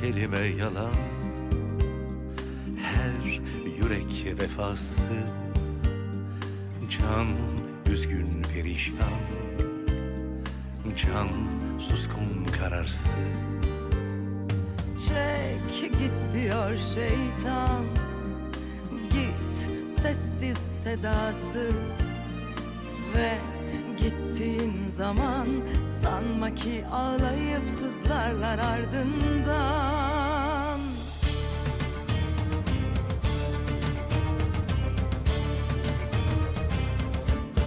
kelime yalan. Her yürek vefasız Can üzgün perişan. Can suskun kararsız. Çek git diyor şeytan. Git sessiz sedasız. Ve gittiğin zaman Sanma ki ağlayıp sızlarlar ardından.